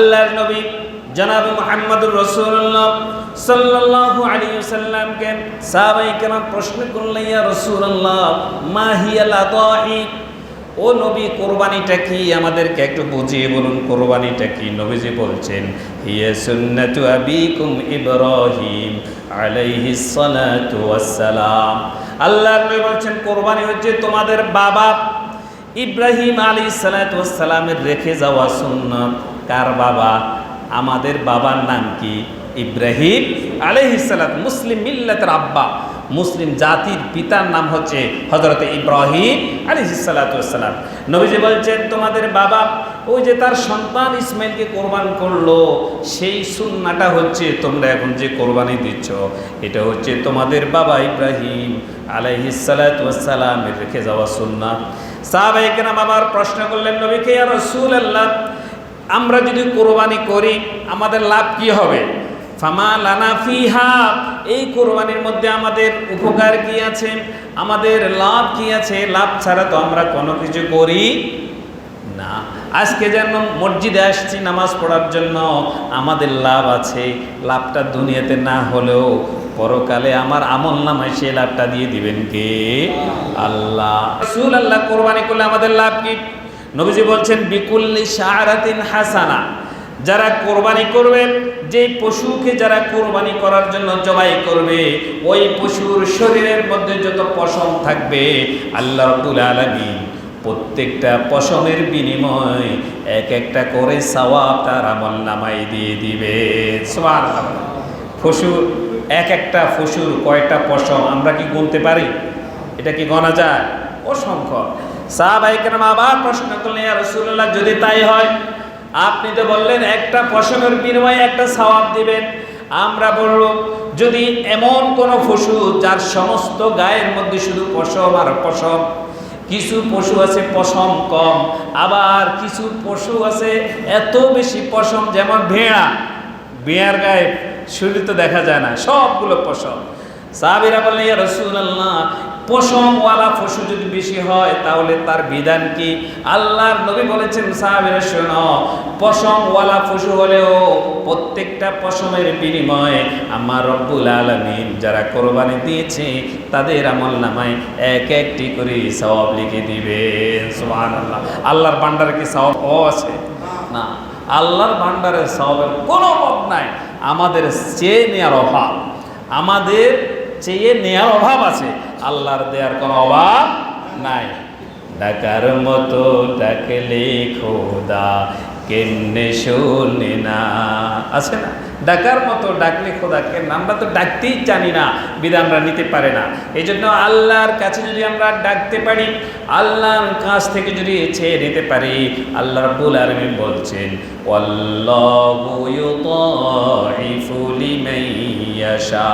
আল্লাহর নবী জনাব মুহাম্মদুর রাসূলুল্লাহ সাল্লাল্লাহু আলাইহি ওয়াসাল্লামকে সাহাবায়ে কেরাম প্রশ্ন করলেন, ইয়া রাসূলুল্লাহ, মা হিয়াল আদাহি ও নবী, কোরবানিটা কি? আমাদেরকে একটু বুঝিয়ে বলুন, কোরবানিটা কি? নবীজি বলছেন, হিয়া সুন্নাতু আবিকুম ইব্রাহিম আলাইহিস সালাতু ওয়াসসালাম। আল্লাহর নবী বলছেন, কোরবানি হচ্ছে তোমাদের বাবা ইব্রাহিম আলী সালাতামের রেখে যাওয়া সুন্নত। কার বাবা? আমাদের বাবার নাম কি? ইব্রাহিম আলহিসাল্লাত মুসলিম মিল্লাতের আব্বা। মুসলিম জাতির পিতার নাম হচ্ছে হজরত ইব্রাহিম আলিহিসাল্লাতাম নবীজি বলছেন, তোমাদের বাবা ওই যে তার সন্তান ইসমাইলকে কোরবান করল, সেই সুন্নাটা হচ্ছে তোমরা এখন যে কোরবানি দিচ্ছ, এটা হচ্ছে তোমাদের বাবা ইব্রাহিম আলাইহিসালামের রেখে যাওয়া সুন্না সাহাবাহিকেরাম আবার প্রশ্ন করলেন, নবীকে আর রসুল আল্লাহ আমরা যদি কোরবানি করি, আমাদের লাভ কি হবে? ফামা লানা ফিহা, এই কোরবানির মধ্যে আমাদের উপকার কি আছে? আমাদের লাভ কি আছে? লাভ ছাড়া তো আমরা কোনো কিছু করি না। আজকে যেন মসজিদে আসছি, নামাজ পড়ার জন্য আমাদের লাভ আছে। লাভটা দুনিয়াতে না হলেও পরকালে আমার আমল নামায় সে লাভটা দিয়ে দিবেন কে? আল্লাহ। রসুল আল্লাহ কোরবানি করলে আমাদের লাভ কি? নবীজি বলছেন, বিকুল্লি শাহরাতিন হাসানা। যারা কোরবানি করবে যে পশুকে যারা কোরবানি করার জন্য জবাই করবে, ওই পশুর শরীরের মধ্যে যত পশম থাকবে, আল্লাহ রবুল আলমিন প্রত্যেকটা পশমের বিনিময় এক একটা করে সওয়াব তার আমল নামাই দিয়ে দিবে। পশু, এক একটা পশুর কয়টা পশম আমরা কি গুনতে পারি? এটা কি গণা যায়? অসংখ্য। সাহাবাহিকেরাম আবার প্রশ্ন করলেন, ইয়া রাসূলুল্লাহ, যদি তাই হয়? আপনি তো বললেন, একটা পশমের বিনিময়ে একটা সওয়াব দিবেন। আমরা বলল যদি এমন কোনো পশু, যার সমস্ত গায়ের মধ্যে শুধু পশম আর পশম, কিছু পশু আছে পশম কম, আবার কিছু পশু আছে এত বেশি পশম যেমন ভেড়া, ভেড়ার গায়ে শরীর তো দেখা যায় না, সবগুলো পশম। সাহাবিরা বললেন, ইয়া রাসূলুল্লাহ পশমওয়ালা পশু যদি বেশি হয়, তাহলে তার বিধান কি? আল্লাহর নবী বলেছেন, সাহাবিরা, শোনো, পশমওয়ালা পশু হলেও প্রত্যেকটা পশমের বিনিময়ে আমার রব্বুল আলমিন যারা কোরবানি দিয়েছে, তাদের আমল নামায় এক একটি করে সওয়াব লিখে দিবে। সুবহানাল্লাহ। আল্লাহর ভান্ডারে কি সওয়াব ও আছে? না। আল্লাহর ভান্ডারে সওয়াবের কোনো অভাব নাই। আমাদের চেয়ে নেওয়ার অভাব। আমাদের চেয়ে নেওয়ার অভাব আছে। আল্লাহর দেওয়ার কোনো অভাব নাই। ডাকার মতো ডাকলে খোদা কেমনে শোনে না। আছে না? ডাকার মতো ডাকলে খোদা কেন আমরা তো ডাকতেই জানি না বিধান আমরা নিতে পারে না। এই জন্য আল্লাহর কাছে যদি আমরা ডাকতে পারি, আল্লাহর কাছ থেকে যদি চেয়ে নিতে পারি, আল্লাহ রাব্বুল আলামিন বলছেন ইয়াশা।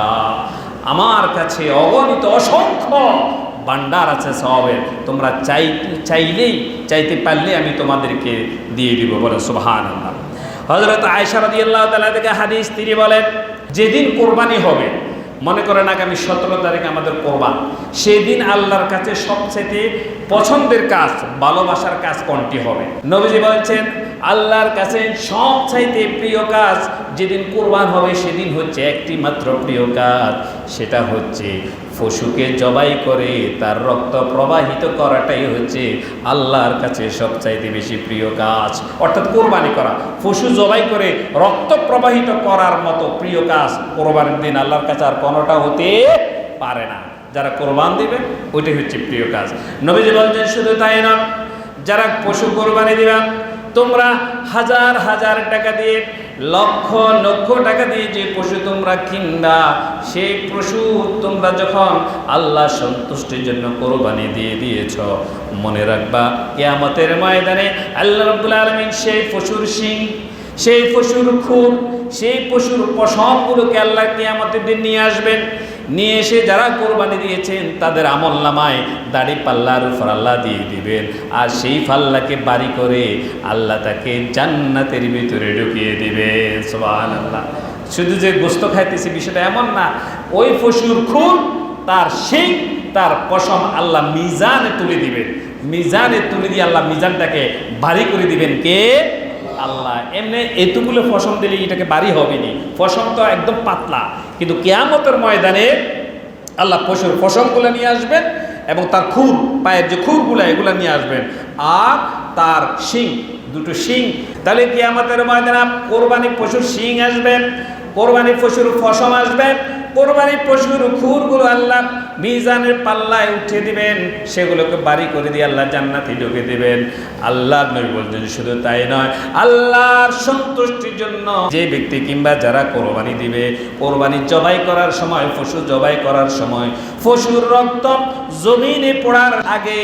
আমার কাছে অগণিত অসংখ্য ভান্ডার আছে সবের। তোমরা চাই, চাইলেই, চাইতে পারলে আমি তোমাদেরকে দিয়ে দিব, বলে আল্লাহ হজরত আয়সা আল্লাহ তালা থেকে হাদিস তিনি বলেন, যেদিন কোরবানি হবে, মনে করেন আগামী সতেরো তারিখ আমাদের কোরবান। সেদিন আল্লাহর কাছে সবচেয়ে পছন্দের কাজ, ভালোবাসার কাজ কোনটি হবে? নবীজি বলছেন, আল্লাহর কাছে সবচাইতে প্রিয় কাজ যেদিন কোরবান হবে, সেদিন হচ্ছে একটি মাত্র প্রিয় কাজ। সেটা হচ্ছে পশুকে জবাই করে তার রক্ত প্রবাহিত করাটাই হচ্ছে আল্লাহর কাছে সবচাইতে বেশি প্রিয় কাজ। অর্থাৎ কোরবানি করা। পশু জবাই করে রক্ত প্রবাহিত করার মতো প্রিয় কাজ কোরবানির দিন আল্লাহর কাছে আর কোনোটা হতে পারে না। যারা কোরবান দিবে, ওইটাই হচ্ছে প্রিয় কাজ। নবীজি বলছেন, শুধু তাই না যারা পশু কোরবানি দিবা তোমরা হাজার হাজার টাকা দিয়ে লক্ষ লক্ষ টাকা দিয়ে যে পশু তোমরা কিনবা, সেই পশু তোমরা যখন আল্লাহ সন্তুষ্টির জন্য কোরবানি দিয়ে দিয়েছ, মনে রাখবা, কেয়ামতের ময়দানে আল্লাহ রব্বুল আলমিন সেই পশুর সিং সেই পশুর খুন সেই পশুর পশমগুলোকে আল্লাহ কেয়ামতের দিন নিয়ে আসবেন। নিয়ে এসে যারা কোরবানি দিয়েছেন, তাদের আমল নামায় দাড়ি পাল্লার আল্লাহ দিয়ে দিবেন। আর সেই পাল্লাকে বাড়ি করে আল্লাহ তাকে জান্নাতের ভিতরে ঢুকিয়ে দিবেন। সোহান আল্লাহ শুধু যে গোস্ত খাইতেছে বিষয়টা এমন না, ওই পশুর খুন, তার সেই তার পশম আল্লাহ মিজানে তুলে দিবেন। মিজানে তুলে দিয়ে আল্লাহ মিজানটাকে ভারী করে দিবেন। কে? আল্লাহ। এমনি এতগুলো ফসম দিলে এটাকে বাড়ি হবে নি। ফসম তো একদম পাতলা। কিন্তু কেয়ামতের ময়দানে আল্লাহ পশুর ফসমগুলো নিয়ে আসবেন এবং তার খুর, পায়ের যে খুরগুলো, এগুলো নিয়ে আসবেন। আর তার শিং, দুটো শিং। তাহলে কেয়ামতের ময়দানে কোরবানি পশুর শিং আসবেন কোরবানি পশুর ফসম আসবে। কোরবানি পশুর খুরগুলো আল্লাহ মিজানের পাল্লায় উঠিয়ে দিবেন, সেগুলোকে বাড়ি করে দিয়ে আল্লাহ জান্নাতে ঢুকে দিবেন। আল্লাহ নবী বলছেন শুধু তাই নয়, আল্লাহর সন্তুষ্টির জন্য যে ব্যক্তি কিংবা যারা কোরবানি দিবে, কোরবানি জবাই করার সময়, পশু জবাই করার সময়, পশুর রক্ত জমিনে পড়ার আগে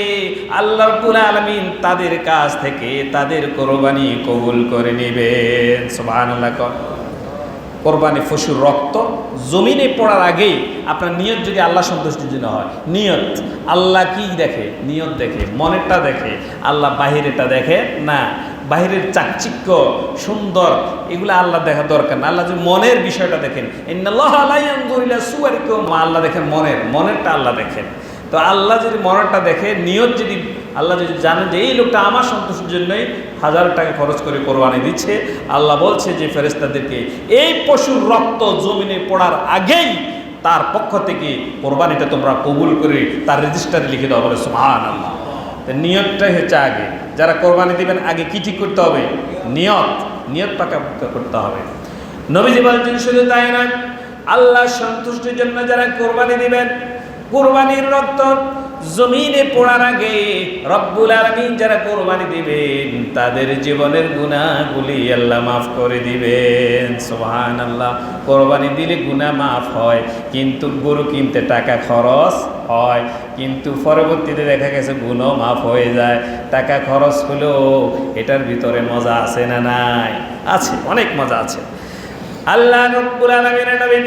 আল্লাহ আলমিন তাদের কাছ থেকে তাদের কোরবানি কবুল করে নেবেন। সুবহানাল্লাহ কোরবানি পশুর রক্ত জমিনে পড়ার আগেই আপনার নিয়ত যদি আল্লাহ সন্তুষ্টির জন্য হয়, নিয়ত। আল্লাহ কি দেখে? নিয়ত দেখে, মনেরটা দেখে। আল্লাহ বাহিরেটা দেখে না। বাহিরের চাকচিক্য, সুন্দর, এগুলো আল্লাহ দেখা দরকার না। আল্লাহ যদি মনের বিষয়টা দেখেন। আল্লাহ দেখেন মনের, মনেরটা আল্লাহ দেখেন। তো আল্লাহ যদি মনেরটা দেখে, নিয়ত যদি আল্লাহ যদি জানেন যে এই লোকটা আমার সন্তোষের জন্যই হাজার টাকা খরচ করে কোরবানি দিচ্ছে, আল্লাহ বলছে যে ফেরেস্তাদেরকে এই পশুর রক্ত জমিনে পড়ার আগেই তার পক্ষ থেকে কোরবানিটা তোমরা কবুল করে তার রেজিস্টারে লিখে দেওয়া বলে সুহান আল্লাহ নিয়তটাই হচ্ছে আগে। যারা কোরবানি দিবেন, আগে কী ঠিক করতে হবে? নিয়ত। নিয়ত পাকা করতে হবে। নবীজি বলছেন শুধু তাই নয় আল্লাহ সন্তুষ্টির জন্য যারা কোরবানি দিবেন কোরবানির রক্ত জমিনে পড়ার আগে রব্বুল আলমিন যারা কোরবানি দিবেন, তাদের জীবনের গুণাগুলি আল্লাহ মাফ করে দিবেন। সোহান আল্লাহ কোরবানি দিলে গুণা মাফ হয়, কিন্তু গরু কিনতে টাকা খরচ হয়, কিন্তু পরবর্তীতে দেখা গেছে গুণও মাফ হয়ে যায়। টাকা খরচ হলেও এটার ভিতরে মজা আছে না নাই? আছে, অনেক মজা আছে। আল্লাহ রব্বুল আলমিনের নবী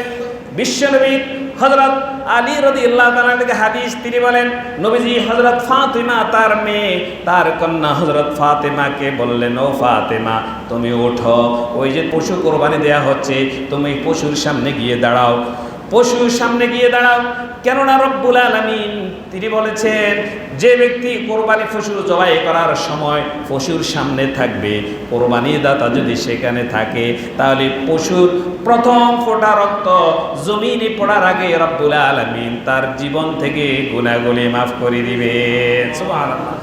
বিশ্বনবী হজরত আলী রদি আল্লাহ তালাকে হাদিস, তিনি বলেন, নবীজি হজরত ফাতেমা তার মেয়ে, তার কন্যা হজরত ফাতেমাকে বললেন, ও ফাতেমা, তুমি ওঠো। ওই যে পশু কোরবানি দেয়া হচ্ছে, তুমি পশুর সামনে গিয়ে দাঁড়াও। পশুর সামনে গিয়ে দাঁড়াও। কেননা রব্বুল আলমিন, তিনি বলেছেন, যে ব্যক্তি কোরবানি পশু জবাই করার সময় পশুর সামনে থাকবে, কোরবানি দাতা যদি সেখানে থাকে, তাহলে পশুর প্রথম ফোটা রক্ত জমিনে পড়ার আগে রব্বুল আলমিন তার জীবন থেকে গুণাগুলি মাফ করে দিবে সুবহানাল্লাহ।